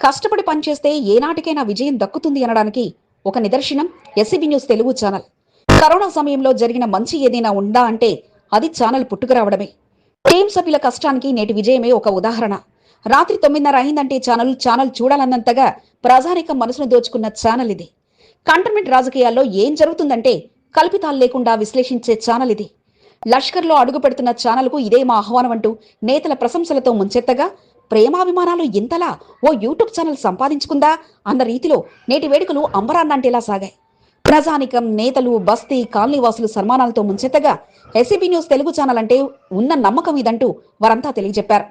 కష్టపడి పనిచేస్తే ఏనాటికైనా విజయం దక్కుతుంది అనడానికి ఒక నిదర్శనం SCB news Telugu channel corona సమయంలో జరిగిన మంచి ఏదైనా ఉందా అంటే అది ఛానల్ పుట్టుకురావడమే. టీం సభ్యుల కష్టానికి నేటి విజయమే ఒక ఉదాహరణ. రాత్రి తొమ్మిదిన్నర అయిందంటే ఛానల్ ఛానల్ చూడాలన్నంతగా ప్రజానికం మనసును దోచుకున్న ఛానల్ ఇది. కంటర్మెంట్ రాజకీయాల్లో ఏం జరుగుతుందంటే కల్పితాలు లేకుండా విశ్లేషించే ఛానల్ ఇది. లష్కర్లో అడుగు పెడుతున్న ఛానల్కు ఇదే మా ఆహ్వానం అంటూ నేతల ప్రశంసలతో ముంచెత్తగా ప్రేమాభిమానాలు ఇంతలా ఓ యూట్యూబ్ ఛానల్ సంపాదించుకుందా అన్న రీతిలో నేటి వేడుకలు అంబరాన్నంటేలా సాగాయి. ప్రజానికం నేతలు బస్తీ కాలనీవాసులు సన్మానాలతో ముంచెత్తగా ఎస్సీబీ న్యూస్ తెలుగు ఛానల్ అంటే ఉన్న నమ్మకం ఇదంటూ వారంతా తెలియజెప్పారు.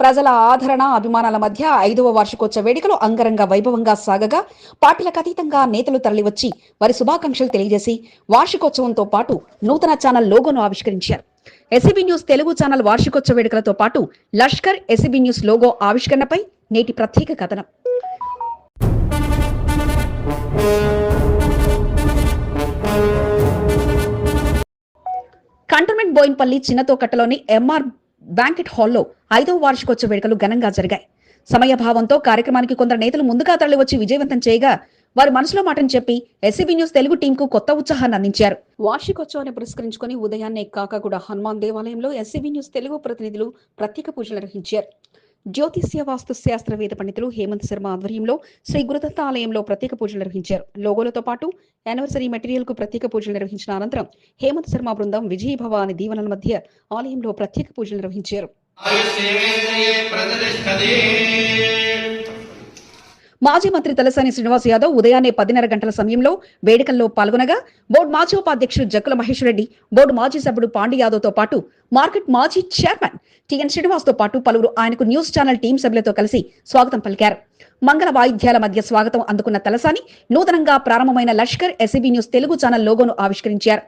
ప్రజల ఆదరణ అభిమానాల మధ్య ఐదవ వార్షికోత్సవ వేడుకలు అంగరంగ వైభవంగా సాగగా పార్టీలకు అతీతంగా నేతలు తరలివచ్చి వారి శుభాకాంక్షలు తెలియజేసి వార్షికోత్సవంతో పాటు నూతన ఛానల్ లోగోను ఆవిష్కరించారు. ఎస్సీబీ న్యూస్ తెలుగు ఛానల్ వార్షికోత్సవ వేడుకలతో పాటు లష్కర్ ఎస్సీబీ న్యూస్ లోగో ఆవిష్కరణపై నేటి ప్రత్యేక కథనం. కంటోన్మెంట్ బోయిన్పల్లి చిన్నతోకట్టలోని ఎంఆర్ బ్యాంకెట్ హాల్లో ఐదవ వార్షికోత్సవ వేడుకలు ఘనంగా జరిగాయి. సమయభావంతో కార్యక్రమానికి కొందరు నేతలు ముందుగా తరలివచ్చి విజయవంతం చేయగా వారి మనసులో మాటను చెప్పి ఎస్సీబీ న్యూస్ తెలుగు టీంకు కొత్త ఉత్సాహాన్ని అందించారు. వార్షికోత్సవాన్ని పురస్కరించుకుని ఉదయాన్నే కాకాగూడ హనుమాన్ దేవాలయంలో ఎస్సీబీ న్యూస్ తెలుగు ప్రతినిధులు ప్రత్యేక పూజలు నిర్వహించారు. జ్యోతిష్య వాస్తు శాస్త్ర వేద పండితులు హేమంత్ శర్మ ఆధ్వర్యంలో శ్రీ గురుదత్త ఆలయంలో ప్రత్యేక పూజలు నిర్వహించారు. లోగోలతో పాటు యానివర్సరీ మెటీరియల్కు ప్రత్యేక పూజలు నిర్వహించిన అనంతరం హేమంత్ శర్మ బృందం విజయభవ అనే దీవెనల మధ్య ఆలయంలో ప్రత్యేక పూజలు నిర్వహించారు. మాజీ మంత్రి తలసాని శ్రీనివాస్ యాదవ్ ఉదయాన్నే పదిన్నర గంటల సమయంలో వేడుకల్లో పాల్గొనగా బోర్డు మాజీ ఉపాధ్యక్షుడు జక్కుల మహేష్ రెడ్డి బోర్డు మాజీ సభ్యుడు పాండి యాదవ్తో పాటు మార్కెట్ మాజీ చైర్మన్ టిఎన్ శ్రీనివాస్తో పాటు పలువురు ఆయనకు న్యూస్ ఛానల్ టీం సభ్యులతో కలిసి స్వాగతం పలికారు. మంగళ వాయిద్యాల మధ్య స్వాగతం అందుకున్న తలసాని నూతనంగా ప్రారంభమైన Lashkar SCB news Telugu channel లోగోను ఆవిష్కరించారు.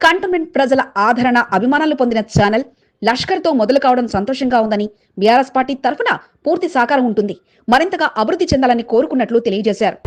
కంటోన్మెంట్ ప్రజల ఆదరణ అభిమానాలు పొందిన ఛానల్ లష్కర్తో మొదలు కావడం సంతోషంగా ఉందని బీఆర్ఎస్ పార్టీ తరఫున పూర్తి సహకారం ఉంటుంది. మరింతగా అభివృద్ధి చెందాలని కోరుకున్నట్లు తెలియజేశారు.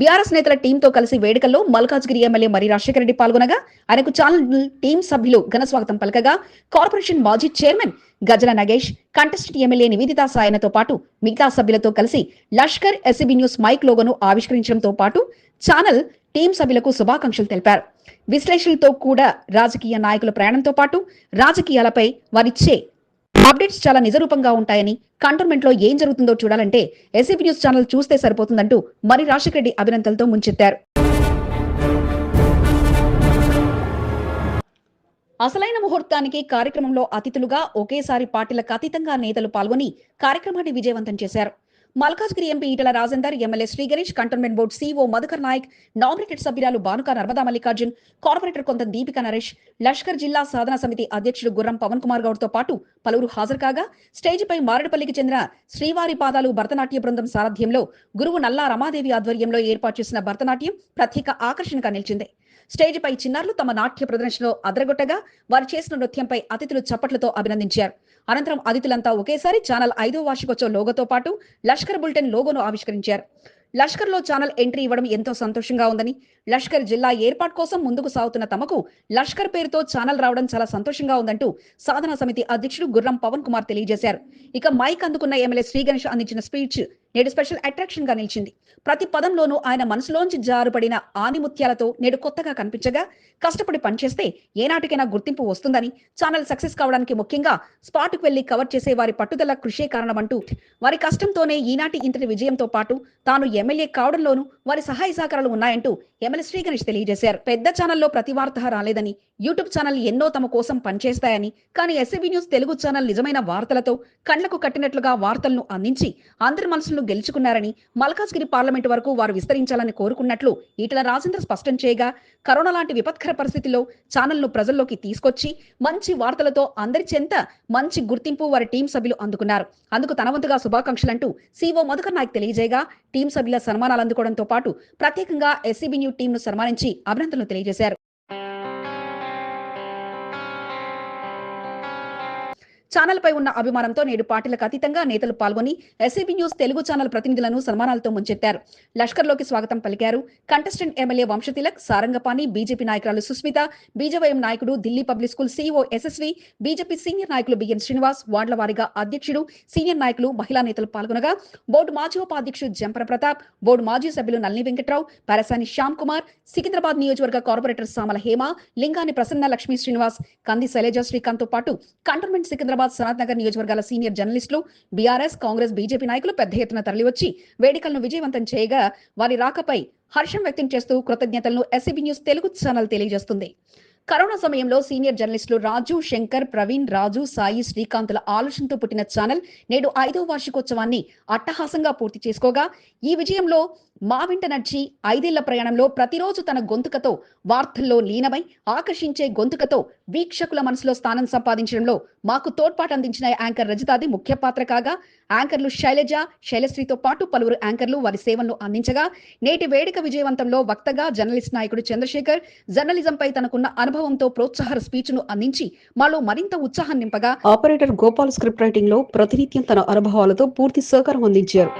బీఆర్ఎస్ నేతల టీంతో కలిసి వేడుకల్లో మల్కాజ్గిరి ఎమ్మెల్యే మరి రాజశేఖర రెడ్డి పాల్గొనగా ఆయనకు ఛానల్ టీం సభ్యులు ఘన స్వాగతం పలకగా కార్పొరేషన్ మాజీ chairman Gajala Nagesh contestant MLA Nivedita సాయనతో పాటు మిగతా సభ్యులతో కలిసి లష్కర్ ఎస్సీబీ న్యూస్ మైక్ లోగోను ఆవిష్కరించడంతో పాటు ఛానల్ టీం సభ్యులకు శుభాకాంక్షలు తెలిపారు. విశ్లేషణతో కూడా రాజకీయ నాయకుల ప్రయాణంతో పాటు రాజకీయాలపై వారిచ్చే అప్డేట్స్ చాలా నిజరూపంగా ఉంటాయని కంటోన్మెంట్లో ఏం జరుగుతుందో చూడాలంటే ఎస్సీపీ న్యూస్ ఛానల్ చూస్తే సరిపోతుందంటూ మరి రాజశేఖర రెడ్డి అభినందనలతో ముంచెత్తారు. అసలైన ముహూర్తానికి కార్యక్రమంలో అతిథులుగా ఒకేసారి పార్టీలకు అతీతంగా నేతలు పాల్గొని కార్యక్రమాన్ని విజయవంతం చేశారు. Malkajgiri MP Etela Rajender MLA Shri Ganesh cantonment board CO Madhukar Nayak nominated సభ్యురాలు బానుక నర్మదా మల్లికార్జున్ కార్పొరేటర్ కొంత దీపిక నరేష్ లష్కర్ జిల్లా సాధన సమితి అధ్యక్షుడు గుర్రం పవన్ కుమార్ గౌడ్తో పాటు పలువురు హాజరు కాగా స్టేజిపై మారేడుపల్లికి చెందిన శ్రీవారి పాదాలు భరతనాట్య బృందం సారథ్యంలో గురువు నల్లా రమాదేవి ఆధ్వర్యంలో ఏర్పాటు చేసిన భరతనాట్యం ప్రత్యేక ఆకర్షణగా నిలిచింది. స్టేజిపై చిన్నారులు తమ నాట్య ప్రదర్శనలో అదరగొట్టగా వారు చేసిన నృత్యంపై అతిథులు చప్పట్లతో అభినందించారు. అనంతరం అతిథులంతా ఒకేసారి ఛానల్ ఐదో వార్షికోత్సవ లోగోతో పాటు లష్కర్ బులెటిన్ లోగోను ఆవిష్కరించారు. లష్కర్లో ఛానల్ ఎంట్రీ ఇవ్వడం ఎంతో సంతోషంగా ఉందని లష్కర్ జిల్లా ఏర్పాటు కోసం ముందుకు సాగుతున్న తమకు లష్కర్ పేరుతో ఛానల్ రావడం చాలా సంతోషంగా ఉందంటూ సాధన సమితి అధ్యక్షుడు గుర్రం పవన్ కుమార్ తెలియజేశారు. ఇక మైక్ అందుకున్న ఎమ్మెల్యే శ్రీ గణేష్ అందించిన స్పీచ్ నేడు స్పెషల్ అట్రాక్షన్గా నిలిచింది. ప్రతి పదంలోనూ ఆయన మనసులోంచి జారుపడిన ఆనిముత్యాలతో నేడు కొత్తగా కనిపించగా కష్టపడి పనిచేస్తే ఏనాటికైనా గుర్తింపు వస్తుందని ఛానల్ సక్సెస్ కావడానికి ముఖ్యంగా స్పాట్కు వెళ్ళి కవర్ చేసే వారి పట్టుదల కృషే కారణమంటూ వారి కష్టంతోనే ఈనాటి ఇంతటి విజయంతో పాటు తాను ఎమ్మెల్యే కావడంలోనూ వారి సహాయ సహకారాలు ఉన్నాయంటూ ఎమ్మెల్యే శ్రీగణేష్ తెలియజేశారు. పెద్ద ఛానల్లో ప్రతి వార్త రాలేదని యూట్యూబ్ ఛానల్ ఎన్నో తమ కోసం పనిచేస్తాయని కానీ ఎస్సీబీ న్యూస్ తెలుగు ఛానల్ నిజమైన వార్తలతో కళ్ళకు కట్టినట్లుగా వార్తలను అందించి అందరి మనసులను గెలుచుకున్నారని మల్కాజ్గిరి పార్లమెంటు వరకు వారు విస్తరించాలని కోరుకున్నట్లు ఈటల రాజేంద్ర స్పష్టం చేయగా కరోనా లాంటి విపత్కర పరిస్థితిలో ఛానల్ను ప్రజల్లోకి తీసుకొచ్చి మంచి వార్తలతో అందరి చెంత మంచి గుర్తింపు వారి టీం సభ్యులు అందుకున్నారు. అందుకు తనవంతుగా శుభాకాంక్షలంటూ సీఓ మధుకర్ నాయక్ తెలియజేయగా టీం సభ్యుల సన్మానాలు అందుకోవడంతో పాటు ప్రత్యేకంగా ఎస్సీబీ న్యూ టీంను సన్మానించి అభినందనలు తెలియజేశారు. ఛానల్ పై ఉన్న అభిమానంతో నేడు పార్టీలకు అతీతంగా నేతలు పాల్గొని ఎస్సీబీ న్యూస్ తెలుగు ఛానల్ ప్రతినిధులను సన్మానాలతో ముంచెత్తారు. లష్కర్లోకి స్వాగతం పలికారు. Contestant MLA Vamshatilak Sarangapani BJP నాయకురాలు సుస్మిత బీజేవైఎం నాయకుడు Delhi public school CEO SSV BJP senior నాయకులు బిఎన్ శ్రీనివాస్ వార్డుల వారీగా అధ్యక్షుడు సీనియర్ నాయకులు మహిళా నేతలు పాల్గొనగా బోర్డు మాజీ ఉపాధ్యక్షుడు జంపర ప్రతాప్ బోర్డు మాజీ సభ్యులు నల్ని వెంకట్రావు పరసాని శ్యామ్ కుమార్ సికింద్రాబాద్ నియోజకవర్గ కార్పొరేటర్ సామల హేమ లింగాని ప్రసన్న లక్ష్మీ శ్రీనివాస్ కంది శైలజ శ్రీకాంత్తో పాటు కంటోన్మెంట్ సికింద్రాబాద్ సనత్ నగర్ నియోజకవర్గాల సీనియర్ జర్నలిస్టులు బీఆర్ఎస్ కాంగ్రెస్ బీజేపీ నాయకులు పెద్ద ఎత్తున తరలివచ్చి వేడుకలను విజయవంతం చేయగా వారి రాకపై హర్షం వ్యక్తం చేస్తూ కృతజ్ఞతలను ఎస్సీబీ న్యూస్ తెలుగు ఛానల్ తెలియజేస్తుంది. కరోనా సమయంలో సీనియర్ జర్నలిస్టులు రాజు శంకర్ ప్రవీణ్ రాజు సాయి శ్రీకాంత్ల ఆలోచనతో పుట్టిన ఛానల్ నేడు ఐదో వార్షికోత్సవాన్ని అట్టహాసంగా పూర్తి చేసుకోగా ఈ విజయంలో మా వెంట నడిచి ఐదేళ్ళ ప్రయాణంలో ప్రతిరోజు తన గొంతుకతో వార్తల్లో లీనమై ఆకర్షించే గొంతుకతో వీక్షకుల మనసులో స్థానం సంపాదించడంలో మాకు తోడ్పాటు అందించిన యాంకర్ రజితాది ముఖ్య పాత్ర కాగా యాంకర్లు శైలజ శైలశ్రీతో పాటు పలువురు యాంకర్లు వారి సేవలను అందించగా నేటి వేడుక విజయవంతంలో వక్తగా జర్నలిస్ట్ నాయకుడు చంద్రశేఖర్ జర్నలిజంపై తనకున్న అనుభవంతో ప్రోత్సాహ స్పీచ్ను అందించి మాలో మరింత ఉత్సాహం నింపగా ఆపరేటర్ గోపాల్ స్క్రిప్ట్ రైటింగ్లో ప్రతినిత్యం తన అనుభవాలతో పూర్తి సహకారం అందించారు.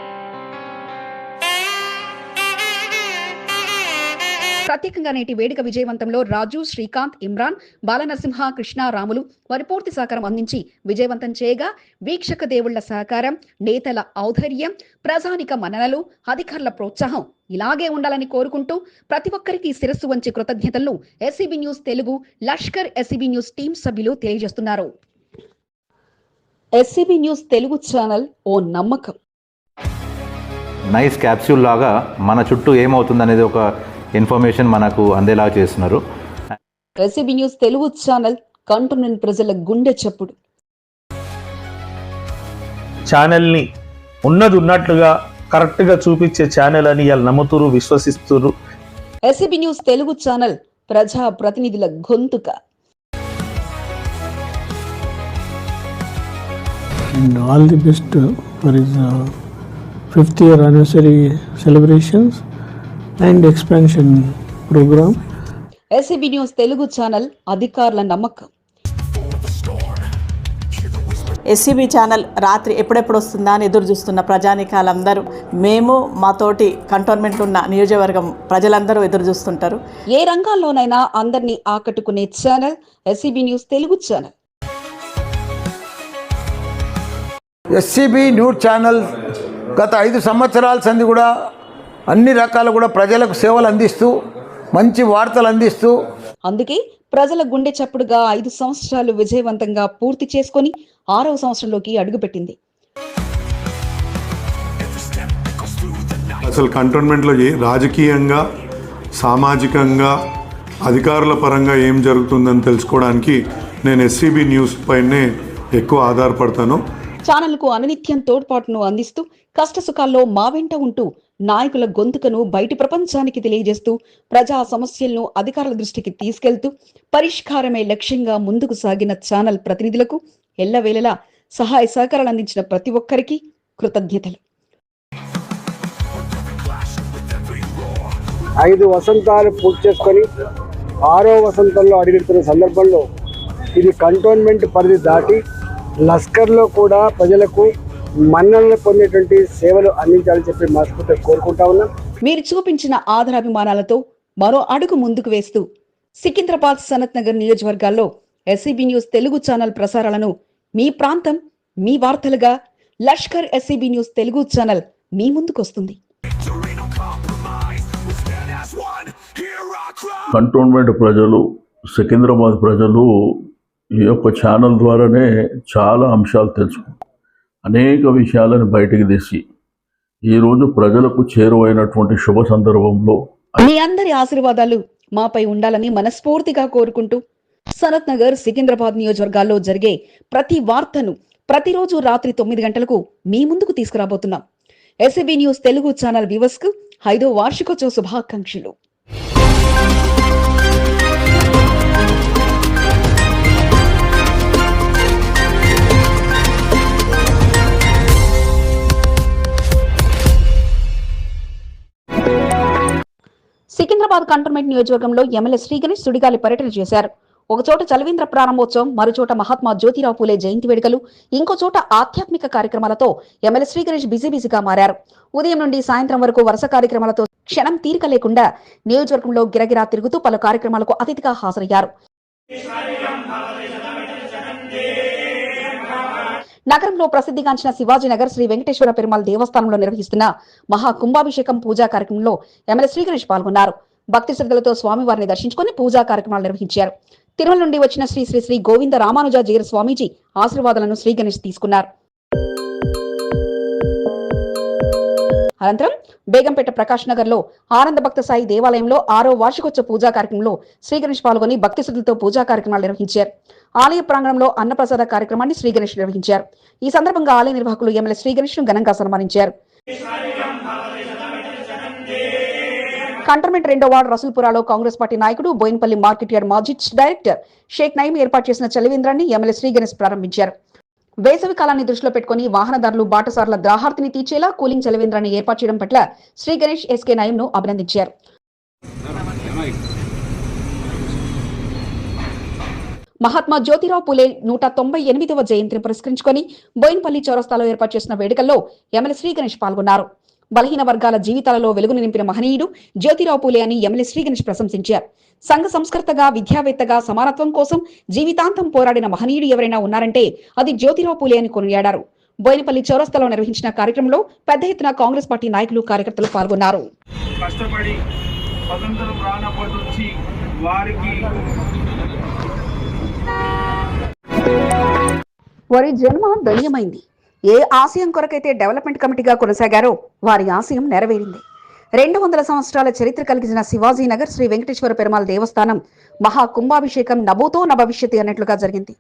ప్రత్యేకంగా నేటి వేడుక విజయవంతంలో రాజు శ్రీకాంత్ ఇమ్రాన్ బాలనరసింహ కృష్ణ రాములు వారి పూర్తి సహకారం అందించి విజయవంతం చేయగా వీక్షక దేవుళ్ళ సహకారం నేతల ఔధర్యం ప్రజానిక మననలు అధికారుల ప్రోత్సాహం ఇలాగే ఉండాలని కోరుకుంటూ ప్రతి ఒక్కరికి శిరస్సు వంచి కృతజ్ఞతలను SCB news Telugu Lashkar SCB news team సభ్యులు తెలియజేస్తున్నారు. ఎస్సీబీ న్యూస్ తెలుగు ఛానల్ ఓ నమ్మకం. నైస్ క్యాప్సూల్ లాగా మన చుట్టూ ఏమవుతుంది అనేది ఒక ఇన్ఫర్మేషన్ మనకు అందేలా చేస్తున్నారు. SCB news Telugu channel cantonment ప్రజల గుండె చప్పుడు. ఛానల్ని ఉన్నది ఉన్నట్లుగా కరెక్ట్గా చూపించే ఛానల్ అని వాళ్ళు నమ్ముతురు విశ్వసిస్తురు. ఎస్సీబీ న్యూస్ తెలుగు ఛానల్ ప్రజా ప్రతినిధుల గొంతుక. And all the best uh, for his uh, fifth year and expansion program. SCB news Telugu channel అధికారుల నమ్మకం ఎస్సీబీ ఛానల్ రాత్రి ఎప్పుడెప్పుడు వస్తుందా అని ఎదురు చూస్తున్న ప్రజానికాలందరూ మేము మాతోటి కంటోన్మెంట్లో ఉన్న నియోజకవర్గం ప్రజలందరూ ఎదురు చూస్తుంటారు. ఏ రంగాల్లోనైనా అందరినీ ఆకట్టుకునే channel SCB news Telugu channel SCB news channel గత ఐదు సంవత్సరాల సంది కూడా అన్ని రకాల కూడా ప్రజలకు సేవలు అందిస్తూ మంచి వార్తలు అందిస్తూ. అందుకే ప్రజల గుండె చప్పుడుగా ఐదు సంవత్సరాలు విజయవంతంగా పూర్తి చేసుకొని ఆరవ సంవత్సరంలోకి అడుగుపెట్టింది. అసలు కంటోన్మెంట్లో ఏ రాజకీయంగా సామాజికంగా అధికారుల పరంగా ఏం జరుగుతుందని తెలుసుకోవడానికి నేను ఎస్సీబీ న్యూస్ పైనే ఎక్కువ ఆధారపడతాను. ఛానల్కు అనునిత్యం తోడ్పాటును అందిస్తూ కష్టసుఖాల్లో మా వెంట ఉంటూ నాయకుల గొంతుకను బయటి ప్రపంచానికి తెలియజేస్తూ ప్రజా సమస్యలను అధికారుల దృష్టికి తీసుకెళ్తూ పరిష్కారమే లక్ష్యంగా ముందుకు సాగిన ఛానల్ ప్రతినిధులకు ఎల్లవేళలా సహాయ సహకారాలు అందించిన ప్రతి ఒక్కరికి కృతజ్ఞతలు. ఐదు వసంతాలు పూర్తి చేసుకొని ఆరో వసంతంలో అడుగుతున్న సందర్భంలో ఇది కంటోన్మెంట్ పరిధి దాటి లస్కర్లో కూడా ప్రజలకు మన్ననలు పొందేటువంటి సేవలు అందించాలని చెప్పి మనస్ఫూర్తిగా కోరుకుంటా ఉన్నాం. మీరు చూపించిన ఆదరాభిమానాలతో మరో అడుగు ముందుకు వేస్తూ సికింద్రాబాద్ సనత్ నగర్ నియోజకవర్గాల్లో ఎస్సీబీ న్యూస్ తెలుగు ఛానల్ ప్రసారాలను మీ ప్రాంతం మీ వార్తలుగా Lashkar SCB news Telugu channel మీ ముందుకొస్తుంది. కంటోన్మెంట్ ప్రజలు సికింద్రాబాద్ ప్రజలు ఈ యొక్క ఛానల్ ద్వారానే చాలా అంశాలు తెలుసుకుంటారు. అనేక విషయాలను బయటికి తీసి ఈరోజు ప్రజలకు చేరువైనటువంటి శుభ సందర్భంలో మీ అందరి ఆశీర్వాదాలు మాపై ఉండాలని మనస్ఫూర్తిగా కోరుకుంటూ సనత్ నగర్ సికింద్రాబాద్ నియోజకవర్గాల్లో జరిగే ప్రతి వార్తను ప్రతిరోజు రాత్రి తొమ్మిది గంటలకు మీ ముందుకు తీసుకురాబోతున్నాం. ఎస్ఎబి న్యూస్ తెలుగు ఛానల్ వ్యూవర్స్కు ఐదో వార్షికోత్సవ శుభాకాంక్షలు. సికింద్రాబాద్ కంటోన్మెంట్ నియోజకవర్గంలో ఎమ్మెల్యే శ్రీ గణేష్ సుడిగాలి పర్యటన చేశారు. ఒకచోట చలవేంద్ర ప్రారంభోత్సవం మరోచోట మహాత్మా జ్యోతిరావు పూలే జయంతి వేడుకలు ఇంకో చోట ఆధ్యాత్మిక కార్యక్రమాలతో ఎమ్మెల్యే శ్రీగణేష్ బిజీ బిజీగా మారారు. ఉదయం నుండి సాయంత్రం వరకు వరుస కార్యక్రమాలతో క్షణం తీరిక లేకుండా నియోజకవర్గంలో గిరగిరా తిరుగుతూ పలు కార్యక్రమాలకు అతిథిగా హాజరయ్యారు. నగరంలో ప్రసిద్ధిగాంచిన శివాజీనగర్ శ్రీ వెంకటేశ్వర పెరుమాళ్ దేవస్థానంలో నిర్వహిస్తున్న మహా కుంభాభిషేకం పూజా కార్యక్రమంలో ఎమ్మెల్యే శ్రీగణేష్ పాల్గొన్నారు. భక్తి శ్రద్ధలతో స్వామివారిని దర్శించుకుని పూజా కార్యక్రమాలు నిర్వహించారు. తిరుమల నుండి వచ్చిన శ్రీ శ్రీ శ్రీ గోవింద రామానుజ జీర స్వామీజీ ఆశీర్వాదాలను శ్రీగణేష్ తీసుకున్నారు. అనంతరం బేగంపేట ప్రకాష్ నగర్లో ఆనంద భక్త సాయి దేవాలయంలో ఆరో వార్షికోత్సవ పూజా కార్యక్రమంలో శ్రీ గణేష్ పాల్గొని భక్తి శ్రద్ధలతో పూజా కార్యక్రమాలు నిర్వహించారు. ఆలయ ప్రాంగణంలో అన్నప్రసాద కార్యక్రమాన్ని శ్రీ గణేష్ నిర్వహించారు. ఈ సందర్భంగా ఆలయ నిర్వాహకులు ఎమ్మెల్యే శ్రీ గణేష్ను ఘనంగా సన్మానించారు. కంటర్మెంట్ రెండో వార్డు రసూల్పురాలో కాంగ్రెస్ పార్టీ నాయకుడు బోయినపల్లి మార్కెట్ యార్డ్ మాజీ డైరెక్టర్ షేక్ నయీం ఏర్పాటు చేసిన చలివేంద్రాన్ని ఎమ్మెల్యే శ్రీ గణేష్ ప్రారంభించారు. వేసవి కాలాన్ని దృష్టిలో పెట్టుకుని వాహనదారులు బాటసార్ల ద్రాహార్తిని తీర్చేలా కూలింగ్ చలివేంద్రాన్ని ఏర్పాటు చేయడం పట్ల శ్రీ గణేష్ ఎస్కే నాయం ను అభినందించారు. మహాత్మా జ్యోతిరావు పులే నూట తొంభై ఎనిమిదవ జయంతిని పురస్కరించుకొని బోయిన్పల్లి చౌరస్తాలో ఏర్పాటు చేసిన వేడుకల్లో ఎమ్మెల్యే శ్రీ గణేష్ పాల్గొన్నారు. బలహీన వర్గాల జీవితాలలో వెలుగును నింపిన మహనీయుడు జ్యోతిరావు పూలే అని ఎమ్మెల్యే శ్రీ గణేష్ ప్రశంసించారు. సంఘ సంస్కర్తగా విద్యావేత్తగా సమానత్వం కోసం జీవితాంతం పోరాడిన మహనీయుడు ఎవరైనా ఉన్నారంటే అది జ్యోతిరావు పూలే అని కొనియాడారు. బోయినపల్లి చౌరస్తాలో నిర్వహించిన కార్యక్రమంలో పెద్ద ఎత్తున కాంగ్రెస్ పార్టీ నాయకులు కార్యకర్తలు పాల్గొన్నారు. కష్టపడి స్వతంత్రం రానప్పటి నుంచి వారికి వారి జన్మ ధన్యమైంది ఏ ఆశయం కొరకైతే డెవలప్మెంట్ కమిటీగా కొనసాగారో వారి ఆశయం నెరవేరింది. రెండు వందల సంవత్సరాల చరిత్ర కలిగిన శివాజీనగర్ శ్రీ వెంకటేశ్వర పెరుమాళ్ దేవస్థానం మహా కుంభాభిషేకం నభూతో న అన్నట్లుగా జరిగింది.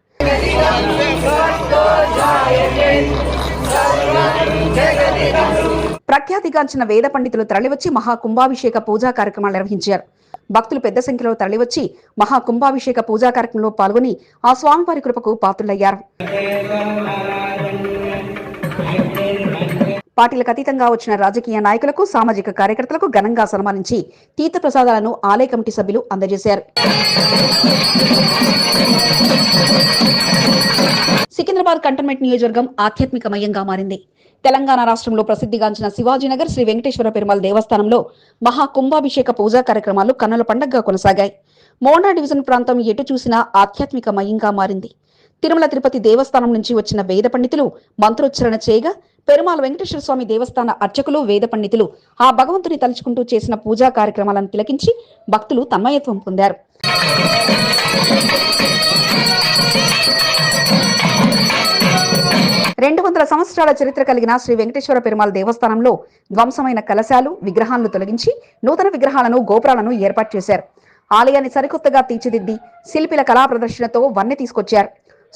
ప్రఖ్యాతిగాంచిన వేద పండితులు తరలివచ్చి మహా కుంభాభిషేక పూజా కార్యక్రమాలు నిర్వహించారు. భక్తులు పెద్ద సంఖ్యలో తరలివచ్చి మహా కుంభాభిషేక పూజా కార్యక్రమంలో పాల్గొని ఆ స్వామివారి కృపకు పాత్రులయ్యారు. పార్టీలకు అతీతంగా వచ్చిన రాజకీయ నాయకులకు సామాజిక కార్యకర్తలకు ఘనంగా సన్మానించి తీర్థ ప్రసాదాలను ఆలయ కమిటీ సభ్యులు అందజేశారు. సికింద్రాబాద్ కంటోన్మెంట్ నియోజకవర్గం ఆధ్యాత్మికమయంగా మారింది. తెలంగాణ రాష్ట్రంలో ప్రసిద్ధిగాంచిన శివాజీనగర్ శ్రీ వెంకటేశ్వర పెరుమాళ్ దేవస్థానంలో మహా కుంభాభిషేక పూజా కార్యక్రమాలు కన్నుల పండగగా కొనసాగాయి. మోండా డివిజన్ ప్రాంతం ఎటు చూసినా ఆధ్యాత్మికమయంగా మారింది. తిరుమల తిరుపతి దేవస్థానం నుంచి వచ్చిన వేద పండితులు మంత్రోచ్చరణ చేయగా పెరుమాళ వెంకటేశ్వర స్వామి దేవస్థాన అర్చకులు వేద పండితులు ఆ భగవంతుని తలుచుకుంటూ చేసిన పూజా కార్యక్రమాలను తిలకించి భక్తులు తన్మయత్వం పొందారు. రెండు వందల సంవత్సరాల చరిత్ర కలిగిన శ్రీ వెంకటేశ్వర పెరుమాల దేవస్థానంలో ధ్వంసమైన కలశాలు విగ్రహాలను తొలగించి నూతన విగ్రహాలను గోపురాలను ఏర్పాటు చేశారు. ఆలయాన్ని సరికొత్తగా తీర్చిదిద్ది శిల్పిల కళా ప్రదర్శనతో వన్నె తీసుకొచ్చారు.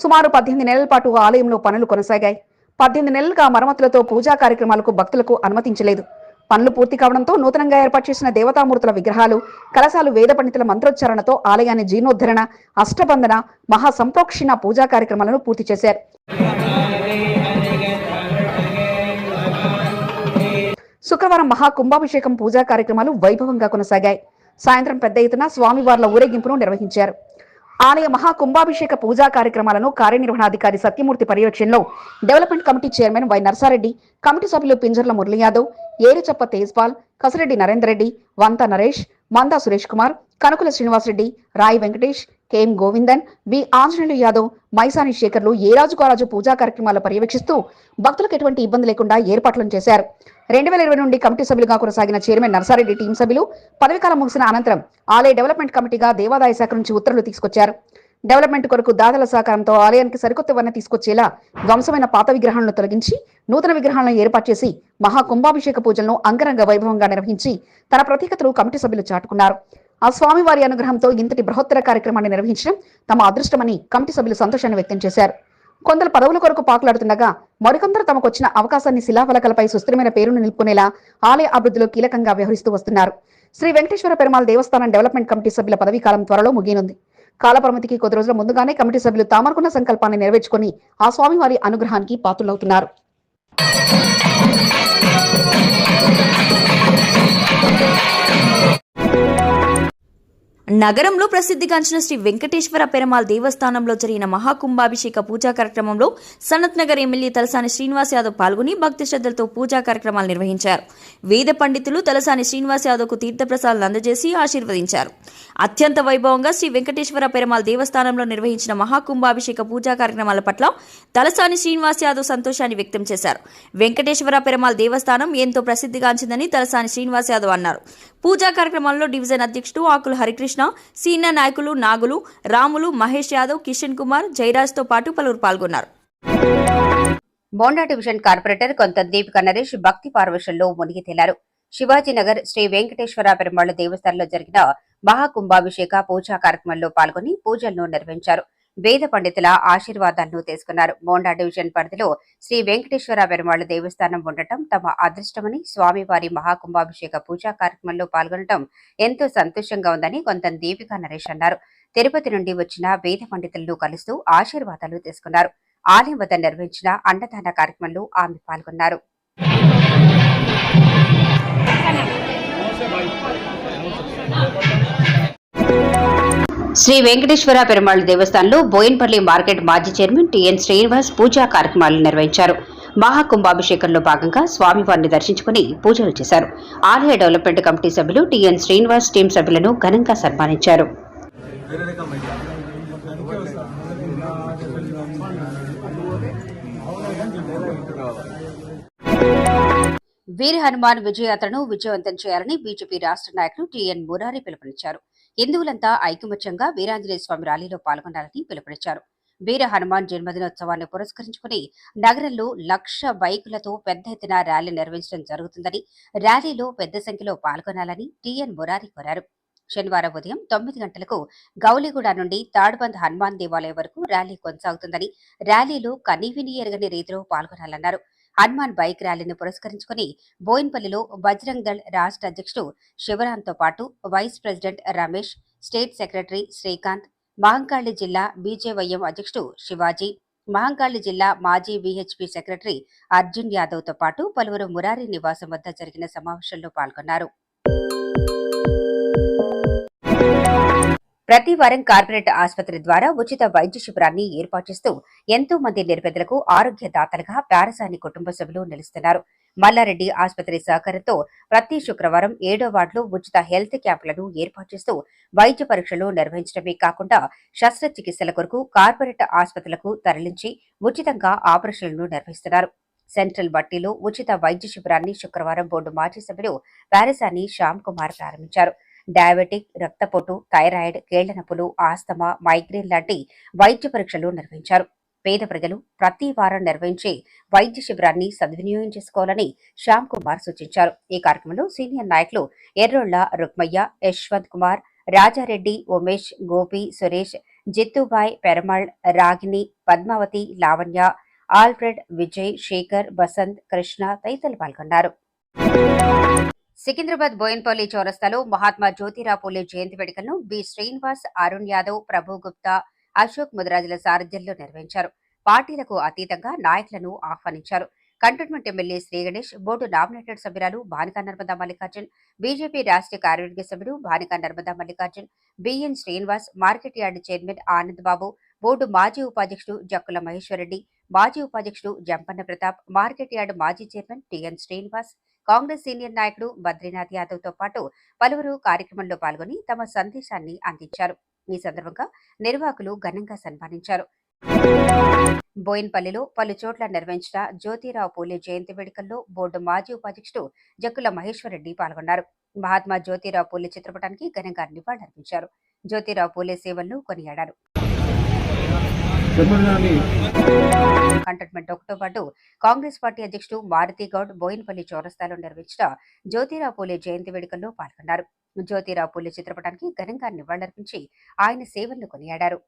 సుమారు పద్దెనిమిది నెలల పాటు ఆలయంలో పనులు కొనసాగాయి. పద్దెనిమిది నెలలుగా మరమ్మతులతో పూజా కార్యక్రమాలకు భక్తులకు అనుమతించలేదు. పనులు పూర్తి కావడంతో నూతనంగా ఏర్పాటు చేసిన దేవతామూర్తుల విగ్రహాలు కలశాలు వేద పండితుల మంత్రోచ్చారణతో ఆలయాన్ని జీర్ణోద్ధరణ అష్టబంధన మహాసంప్రోక్షణ పూజా కార్యక్రమాలను పూర్తి చేశారు. శుక్రవారం మహా కుంభాభిషేకం పూజా కార్యక్రమాలు వైభవంగా కొనసాగాయి. సాయంత్రం పెద్ద ఎత్తున స్వామివార్ల ఊరేగింపును నిర్వహించారు. ఆలయ మహా కుంభాభిషేక పూజా కార్యక్రమాలను కార్యనిర్వహణాధికారి సత్యమూర్తి పర్యవేక్షణలో development committee chairman Y Narsareddy committee సభ్యులు పింజర్ల మురళీ యాదవ్ ఏరుచప్ప తేజ్పాల్ కసిరెడ్డి నరేందర్ రెడ్డి వంత నరేష్ మందా సురేష్ కుమార్ కనుకుల శ్రీనివాసరెడ్డి రాయి వెంకటేష్ కేఎం గోవిందన్ వి ఆంజనేయులు యాదవ్ మైసాని శేఖర్లు ఏ రాజు రాజు పూజా కార్యక్రమాలు పర్యవేక్షిస్తూ భక్తులకు ఎటువంటి ఇబ్బంది లేకుండా ఏర్పాట్లను చేశారు. రెండు వేల ఇరవై నుండి కమిటీ సభ్యులుగా కొనసాగిన చైర్మన్ నర్సారెడ్డి టీం సభ్యులు పదవీకాలం ముగిసిన అనంతరం ఆలయ డెవలప్మెంట్ కమిటీగా దేవాదాయ శాఖ నుంచి ఉత్తర్వులు తీసుకొచ్చారు. డెవలప్మెంట్ కొరకు దాతల సహకారంతో ఆలయానికి సరికొత్త వర్ణ తీసుకొచ్చేలా ధ్వంసమైన పాత విగ్రహాలను తొలగించి నూతన విగ్రహాలను ఏర్పాటు చేసి మహాకుంభాభిషేక పూజలను అంగరంగ వైభవంగా నిర్వహించి తన ప్రత్యేకతలు కమిటీ సభ్యులు చాటుకున్నారు. ఆ స్వామివారి అనుగ్రహంతో ఇంతటి బృహత్తర కార్యక్రమాన్ని నిర్వహించడం తమ అదృష్టమని కమిటీ సభ్యులు సంతోషాన్ని వ్యక్తం చేశారు. కొందరు పదవుల కొరకు పాకులాడుతుండగా మరికొందరు తమకు వచ్చిన అవకాశాన్ని శిలాఫలకలపై సుస్థిరమైన పేరును నిలుపుకునేలా ఆలయ అభివృద్ధిలో కీలకంగా వ్యవహరిస్తూ వస్తున్నారు. శ్రీ వెంకటేశ్వర పెరుమాళ్ దేవస్థానం డెవలప్మెంట్ కమిటీ సభ్యుల పదవీ కాలం త్వరలో ముగియనుంది. కాలపరిమితికి కొద్ది రోజుల ముందుగానే కమిటీ సభ్యులు తామనుకున్న సంకల్పాన్ని నెరవేర్చుకుని ఆ స్వామివారి అనుగ్రహానికి పాత్రులవుతున్నారు. నగరంలో ప్రసిద్ధిగాంచిన శ్రీ వెంకటేశ్వర పెరమాల్ దేవస్థానంలో జరిగిన మహాకుంభాభిషేక పూజా కార్యక్రమంలో సనత్ నగర్ ఎమ్మెల్యే తలసాని శ్రీనివాస్ యాదవ్ పాల్గొని భక్తి శ్రద్ధలతో పూజా కార్యక్రమాలు నిర్వహించారు. వేద పండితులు తలసాని శ్రీనివాస్ యాదవ్కు తీర్థప్రసాదాలు అందజేసి ఆశీర్వదించారు. అత్యంత వైభవంగా శ్రీ వెంకటేశ్వర పెరమాల్ దేవస్థానంలో నిర్వహించిన మహాకుంభాభిషేక పూజా కార్యక్రమాల పట్ల తలసాని శ్రీనివాస్ యాదవ్ సంతోషాన్ని వ్యక్తం చేశారు. వెంకటేశ్వర పెరమాల్ దేవస్థానం ఎంతో ప్రసిద్ధిగాంచిందని తలసాని శ్రీనివాస్ యాదవ్ అన్నారు. పూజా కార్యక్రమంలో డివిజన్ అధ్యక్షుడు ఆకుల హరికృష్ణ సీనియర్ నాయకులు నాగులు రాములు మహేష్ యాదవ్ కిషన్ కుమార్ జయరాజ్తో పాటు పలువురు పాల్గొన్నారు. బోండా డివిజన్ కార్పొరేటర్ కొంత దీపిక నరేష్ భక్తి పార్వశంలో మునిగి తేలారు. శివాజీనగర్ శ్రీ వెంకటేశ్వర పెరుమాళ్ళ దేవస్థానంలో జరిగిన మహాకుంభాభిషేక పూజా కార్యక్రమంలో పాల్గొని పూజలను నిర్వహించారు. వేద పండితుల ఆశీర్వాదాలను తీసుకున్నారు. మోండా డివిజన్ పరిధిలో శ్రీ వెంకటేశ్వర పెరుమాళ్ళ దేవస్థానం ఉండటం తమ అదృష్టమని స్వామివారి మహాకుంభాభిషేక పూజా కార్యక్రమంలో పాల్గొనడం ఎంతో సంతోషంగా ఉందని కొంత దీపిక నరేష్ అన్నారు. తిరుపతి నుండి వచ్చిన వేద పండితులను కలుస్తూ ఆశీర్వాదాలు తీసుకున్నారు. ఆలయం వద్ద నిర్వహించిన అన్నదాన కార్యక్రమంలో ఆమె పాల్గొన్నారు. శ్రీ వెంకటేశ్వర పెరుమాళ్ దేవస్థానంలో బోయిన్పల్లి మార్కెట్ మాజీ చైర్మన్ టిఎన్ శ్రీనివాస్ పూజా కార్యక్రమాలు నిర్వహించారు. మహాకుంభాభిషేకంలో భాగంగా స్వామివారిని దర్శించుకుని పూజలు చేశారు. ఆలయ డెవలప్మెంట్ కమిటీ సభ్యులు టిఎన్ శ్రీనివాస్ టీం సభ్యులను ఘనంగా సన్మానించారు. వీర హనుమాన్ విజయయాత్రను విజయవంతం చేయాలని బీజేపీ రాష్ట్ర నాయకులు టిఎన్ మురారి పిలుపునిచ్చారు. హిందువులంతా ఐకమత్యంగా వీరాంజనేయ స్వామి ర్యాలీలో పాల్గొనాలని పిలుపునిచ్చారు. వీర హనుమాన్ జన్మదినోత్సవాన్ని పురస్కరించుకుని నగరంలో లక్ష బైకులతో పెద్ద ఎత్తున ర్యాలీ నిర్వహించడం జరుగుతుందని ర్యాలీలో పెద్ద సంఖ్యలో పాల్గొనాలని టిఎన్ మురారి కోరారు. శనివారం ఉదయం తొమ్మిది గంటలకు గౌలిగూడ నుండి తాడ్బంద్ హనుమాన్ దేవాలయం వరకు ర్యాలీ కొనసాగుతుందని ర్యాలీలో కనీవిని ఎరగని రీతిలో పాల్గొనాలన్నారు. హనుమాన్ బైక్ ర్యాలీని పురస్కరించుకుని బోయిన్పల్లిలో బజరంగ్ దళ్ రాష్ట్ర అధ్యక్షుడు శివరాంతో పాటు vice president Ramesh state secretary Srikanth Mahankali జిల్లా బీజేవైఎం అధ్యక్షుడు శివాజీ మహంకాళి జిల్లా మాజీ విహెచ్పి సెక్రటరీ అర్జున్ యాదవ్తో పాటు పలువురు మురారి నివాసం వద్ద జరిగిన సమావేశంలో పాల్గొన్నారు. ప్రతి వారం కార్పొరేట్ ఆసుపత్రి ద్వారా ఉచిత వైద్య శిబిరాన్ని ఏర్పాటు చేస్తూ ఎంతో మంది నిరుపేదలకు ఆరోగ్య దాతలుగా పారసాని కుటుంబ సభ్యులు నిలుస్తున్నారు. మల్లారెడ్డి ఆసుపత్రి సహకారంతో ప్రతి శుక్రవారం ఏడో వార్డులో ఉచిత హెల్త్ క్యాంపులను ఏర్పాటు చేస్తూ వైద్య పరీక్షలు నిర్వహించడమే కాకుండా శస్త్రచికిత్సల కొరకు కార్పొరేట్ ఆసుపత్రులకు తరలించి ఉచితంగా ఆపరేషన్లను నిర్వహిస్తున్నారు. సెంట్రల్ బట్టీలో ఉచిత వైద్య శిబిరాన్ని శుక్రవారం బోర్డు మాజీ సభ్యులు పారసాని శ్యామ్ కుమార్ ప్రారంభించారు. డయాబెటిక్ రక్తపోటు థైరాయిడ్ కీళ్ళ నొప్పులు ఆస్తమా మైగ్రేన్ లాంటి వైద్య పరీక్షలు నిర్వహించారు. పేద ప్రజలు ప్రతి వారం నిర్వహించే వైద్య శిబిరాన్ని సద్వినియోగం చేసుకోవాలని శ్యామ్ కుమార్ సూచించారు. ఈ కార్యక్రమంలో సీనియర్ నాయకులు ఎర్రోళ్ళ రుక్మయ్య యశ్వంత్ కుమార్ రాజారెడ్డి ఉమేష్ గోపి సురేష్ జిత్తుబాయ్ పెరమళ్ రాగిని పద్మావతి లావణ్య ఆల్ఫ్రెడ్ విజయ్ శేఖర్ బసంత్ కృష్ణ తదితరులు పాల్గొన్నారు. సికింద్రాబాద్ బోయన్పల్లి చౌరస్తాలో మహాత్మా జ్యోతిరావు పూలే జయంతి వేడుకలను బి. శ్రీనివాస్ అరుణ్ యాదవ్ ప్రభు గుప్తా అశోక్ ముదిరాజుల సారథ్యంలో నిర్వహించారు. పార్టీలకు అతీతంగా నాయకులను ఆహ్వానించారు. Cantonment MLA Shri Ganesh board nominated సభ్యురాలు భానికా నర్మదా మల్లికార్జున్ బీజేపీ రాష్ట్రీయ కార్యవర్గ సభ్యుడు Bhanika Narmada Mallikarjun BN Srinivas market yard chairman Anand Babu board మాజీ ఉపాధ్యక్షుడు జక్కుల మహేశ్వరరెడ్డి మాజీ ఉపాధ్యక్షుడు జంపన్న ప్రతాప్ మార్కెట్ యార్డు మాజీ chairman TN Srinivas Congress senior నాయకుడు బద్రీనాథ్ యాదవ్తో పాటు పలువురు కార్యక్రమంలో పాల్గొని తమ సందేశాన్ని అందించారు. ఈ సందర్భంగా నిర్వాహకులు ఘనంగా సన్మానించారు. బోయిన్పల్లిలో పలు చోట్ల నిర్వహించిన జ్యోతిరావు పూలే జయంతి వేడుకల్లో బోర్డు మాజీ ఉపాధ్యక్షుడు జక్కుల మహేశ్వరరెడ్డి పాల్గొన్నారు. మహాత్మా జ్యోతిరావు పూలే చిత్రపటానికి ఘనంగా నివాళులర్పించారు. జ్యోతిరావు పూలే సేవలను కొనియాడారు. కంటోన్మెంట్ ఒకటో పాటు కాంగ్రెస్ పార్టీ అధ్యక్షుడు మారుతి గౌడ్ బోయిన్పల్లి చౌరస్తాలో నిర్వహించిన జ్యోతిరావు పూలే జయంతి వేడుకల్లో పాల్గొన్నారు. జ్యోతిరావు పూలే చిత్రపటానికి ఘనంగా నివాళులర్పించి ఆయన సేవలను కొనియాడారు.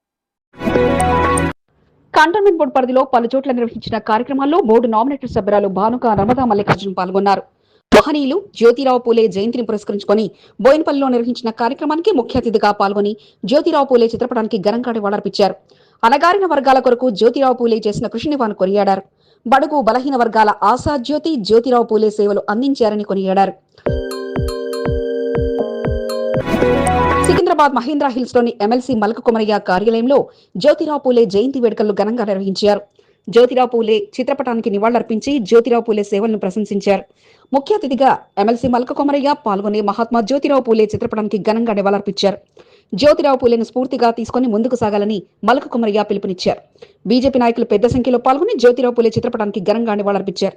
కంటోన్మెంట్ బోర్డు పరిధిలో పలు చోట్ల నిర్వహించిన కార్యక్రమాల్లో బోర్డు నామినేటెడ్ సభ్యురాలు భానుక నర్మదా మల్లికార్జున్ పాల్గొన్నారు. మహనీయులు జ్యోతిరావు పూలే జయంతిని పురస్కరించుకొని బోయినపల్లిలో నిర్వహించిన కార్యక్రమానికి ముఖ్య అతిథిగా పాల్గొని జ్యోతిరావు పూలే చిత్రపటానికి గరంగా నివాళులర్పించారు. అనగారిన వర్గాల కొరకు జ్యోతిరావు పూలే చేసిన కృషిని వారు కొనియాడారు. బడుగు బలహీన వర్గాల ఆశాజ్యోతి జ్యోతిరావు పూలే సేవలు అందించారని కొనియాడారు. సికింద్రాబాద్ మహేంద్ర హిల్స్లోని ఎమ్మెల్సీ మలక కుమరయ్య కార్యాలయంలో జ్యోతిరావు పూలే జయంతి వేడుకలు ఘనంగా నిర్వహించారు. జ్యోతిరావు పూలే చిత్రపటానికి నివాళులర్పించి జ్యోతిరావు పూలే సేవలను ప్రశంసించారు. ముఖ్య అతిథిగా ఎమ్మెల్సీ మలక కుమరయ్య పాల్గొని మహాత్మా జ్యోతిరావు పూలే చిత్రపటానికి ఘనంగా నివాళులర్పించారు. జ్యోతిరావు పూలేను స్ఫూర్తిగా తీసుకుని ముందుకు సాగాలని మలక కుమరయ్య పిలుపునిచ్చారు. బీజేపీ నాయకులు పెద్ద సంఖ్యలో పాల్గొని జ్యోతిరావు పూలే చిత్రపటానికి ఘనంగా నివాళులర్పించారు.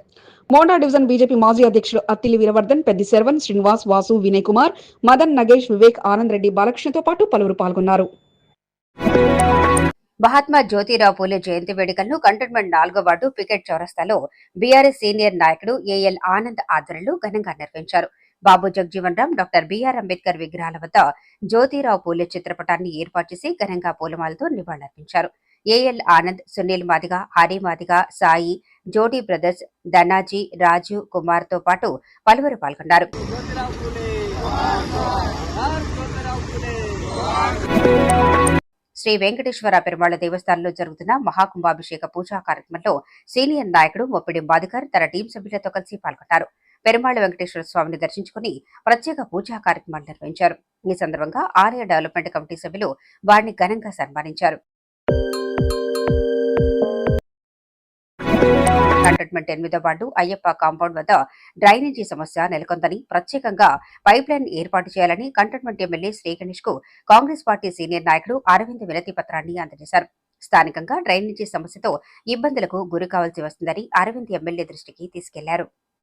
మోండా డివిజన్ బీజేపీ మాజీ అధ్యక్షులు అత్తిలి వీరవర్ధన్ పెద్ది శర్వన్ శ్రీనివాస్ వాసు వినయ్ కుమార్ మదన్ నగేష్ వివేక్ ఆనంద్ రెడ్డి బాలకృష్ణతో పాటు పలువురు పాల్గొన్నారు. మహాత్మా జ్యోతిరావు పూలే జయంతి వేడుకలను కంటోన్మెంట్ నాలుగో వార్డు పికెట్ చౌరస్తాలో బీఆర్ఎస్ సీనియర్ నాయకుడు ఏఎల్ ఆనంద్ ఆధ్వర్యంలో ఘనంగా నిర్వహించారు. బాబు జగజీవన్ రామ్ డాక్టర్ బిఆర్ అంబేద్కర్ విగ్రహాల వద్ద జ్యోతిరావు పూలే చిత్రపటాన్ని ఏర్పాటు చేసి ఘనంగా పూలమాలతో నివాళులర్పించారు. ఏఎల్ ఆనంద్ సునీల్ మాదిగ హరి మాదిగ సాయి జోడీ బ్రదర్స్ ధనాజీ రాజు కుమార్తో పాటు పలువురు పాల్గొన్నారు. శ్రీ వెంకటేశ్వర పెరుమాళ దేవస్థానంలో జరుగుతున్న మహాకుంభాభిషేక పూజా కార్యక్రమంలో సీనియర్ నాయకుడు మొప్పిడి మాదికర్ తన టీం సభ్యులతో కలిసి పాల్గొన్నారు. పెరుమాళ వెంకటేశ్వర స్వామిని దర్శించుకుని ప్రత్యేక పూజా కార్యక్రమాలు నిర్వహించారు. ఈ సందర్భంగా ఆలయ డెవలప్మెంట్ కమిటీ సభ్యులు వారిని ఘనంగా సన్మానించారు. కంటోన్మెంట్ ఎనిమిదో వార్డు అయ్యప్ప కాంపౌండ్ వద్ద డ్రైనేజీ సమస్య నెలకొందని ప్రత్యేకంగా పైప్ లైన్ ఏర్పాటు చేయాలని కంటోన్మెంట్ ఎమ్మెల్యే శ్రీ గణేష్కు కాంగ్రెస్ పార్టీ సీనియర్ నాయకుడు అరవింద్ వినతి పత్రాన్ని అందజేశారు. స్థానికంగా డ్రైనేజీ సమస్యతో ఇబ్బందులకు గురి కావాల్సి వస్తుందని అరవింద్ ఎమ్మెల్యే దృష్టికి తీసుకెళ్ళారు.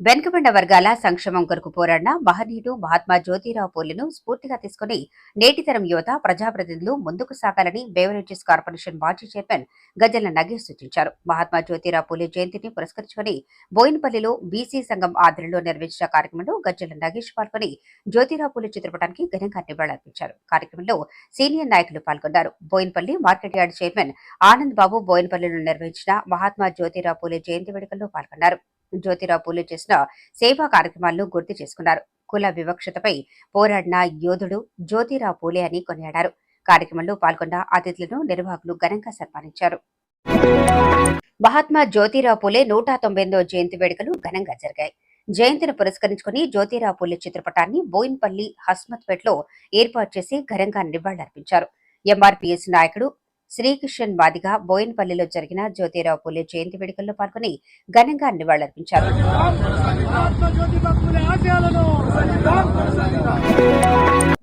వెనుకబడిన వర్గాల సంక్షేమం కొరకు పోరాడిన మహనీయుడు మహాత్మా జ్యోతిరావు పూలను స్ఫూర్తిగా తీసుకుని నేటితరం యువత ప్రజాప్రతినిధులు ముందుకు సాగాలని బేవరేజెస్ కార్పొరేషన్ మాజీ చైర్మన్ గజల నగేష్ సూచించారు. మహాత్మా జ్యోతిరావు పూలే జయంతిని పురస్కరించుకుని బోయినపల్లిలో బీసీ సంఘం ఆధ్వర్యంలో నిర్వహించిన కార్యక్రమంలో గజ్జల నగేష్ పాల్గొని జ్యోతిరావు పూలే చిత్రపటానికి ఘనంగా నివాళులర్పించారు. కార్యక్రమంలో సీనియర్ నాయకులు పాల్గొన్నారు. Boinpally market yard chairman Anand Babu బోయినపల్లిలో నిర్వహించిన మహాత్మా జ్యోతిరావు పూలే జయంతి వేడుకల్లో పాల్గొన్నారు. జ్యోతిరావు పూలే చేసిన సేవా కార్యక్రమాలను గుర్తు చేసుకున్నారు. కుల వివక్షతపై పోరాడిన యోధుడు జ్యోతిరావు పూలే అని కొనియాడారు. కార్యక్రమంలో పాల్గొన్న అతిథులను నిర్వాహకులు ఘనంగా సన్మానించారు. మహాత్మా జ్యోతిరావు పూలే నూట తొంభై జయంతి వేడుకలు ఘనంగా జరిగాయి. జయంతిని పురస్కరించుకుని జ్యోతిరావు పూలే చిత్రపటాన్ని బోయిన్పల్లి హస్మత్పేట్లో ఏర్పాటు చేసి ఘనంగా నివాళులర్పించారు. ఎంఆర్పీఎస్ నాయకుడు శ్రీకిషన్ మాదిగా బోయిన్పల్లిలో జరిగిన జ్యోతిరావు పూలే జయంతి వేడుకల్లో పాల్గొని ఘనంగా నివాళులర్పించారు.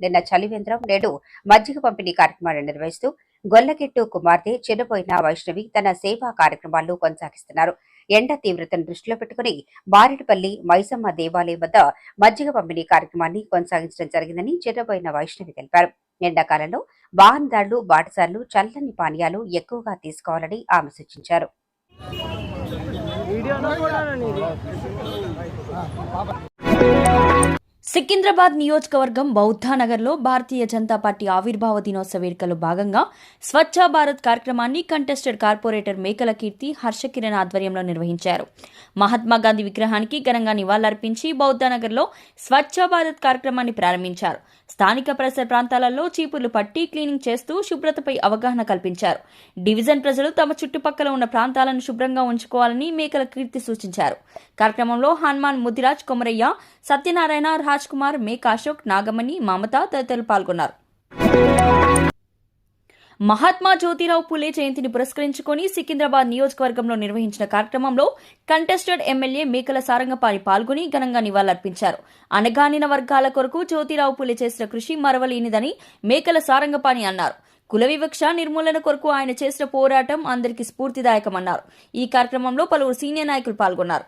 నిన్న చలివేంద్రం నేడు మజ్జిగ పంపిణీ కార్యక్రమాలు నిర్వహిస్తూ గొల్లకెట్టు కుమార్తె చిన్నపోయిన వైష్ణవి తన సేవా కార్యక్రమాలు కొనసాగిస్తున్నారు. ఎండ తీవ్రతను దృష్టిలో పెట్టుకుని బారెడుపల్లి మైసమ్మ దేవాలయం వద్ద మజ్జిగ పంపిణీ కార్యక్రమాన్ని కొనసాగించడం జరిగిందని చిన్నపోయిన వైష్ణవి తెలిపారు. ఎండాకాలంలో వాహనదారులు బాటసార్లు చల్లని పానీయాలు ఎక్కువగా తీసుకోవాలని ఆమె సూచించారు. సికింద్రాబాద్ నియోజకవర్గం బౌద్ధానగర్లో భారతీయ జనతా పార్టీ ఆవిర్భావ దినోత్సవ వేడుకలో భాగంగా స్వచ్ఛ భారత్ కార్యక్రమాన్ని కంటెస్టెడ్ కార్పొరేటర్ మేకల కీర్తి హర్షకిరణ్ ఆధ్వర్యంలో నిర్వహించారు. మహాత్మా గాంధీ విగ్రహానికి ఘనంగా నివాళులర్పించి బౌద్ధానగర్లో స్వచ్ఛ భారత్ కార్యక్రమాన్ని ప్రారంభించారు. స్థానిక పరిసర ప్రాంతాలలో చీపుర్లు పట్టి క్లీనింగ్ చేస్తూ శుభ్రతపై అవగాహన కల్పించారు. డివిజన్ ప్రజలు తమ చుట్టుపక్కల ఉన్న ప్రాంతాలను శుభ్రంగా ఉంచుకోవాలని మేకల కీర్తి సూచించారు. కార్యక్రమంలో హనుమాన్ ముదిరాజ్ కొమరయ్య సత్యనారాయణ రాజ్ కుమార్ మేక అశోక్ నాగమణి మమత తదితరులు పాల్గొన్నారు. మహాత్మా జ్యోతిరావు పూలే జయంతిని పురస్కరించుకొని సికింద్రాబాద్ నియోజకవర్గంలో నిర్వహించిన కార్యక్రమంలో కంటెస్టెడ్ ఎమ్మెల్యే మేకల సారంగపాణి పాల్గొని ఘనంగా నివాళులర్పించారు. అనగానిన వర్గాల కొరకు జ్యోతిరావు పూలే చేసిన కృషి మరవలేనిదని మేకల సారంగపాణి అన్నారు. కుల వివక్ష నిర్మూలన కొరకు ఆయన చేసిన పోరాటం అందరికీ స్ఫూర్తిదాయకమన్నారు. ఈ కార్యక్రమంలో పలువురు సీనియర్ నాయకులు పాల్గొన్నారు.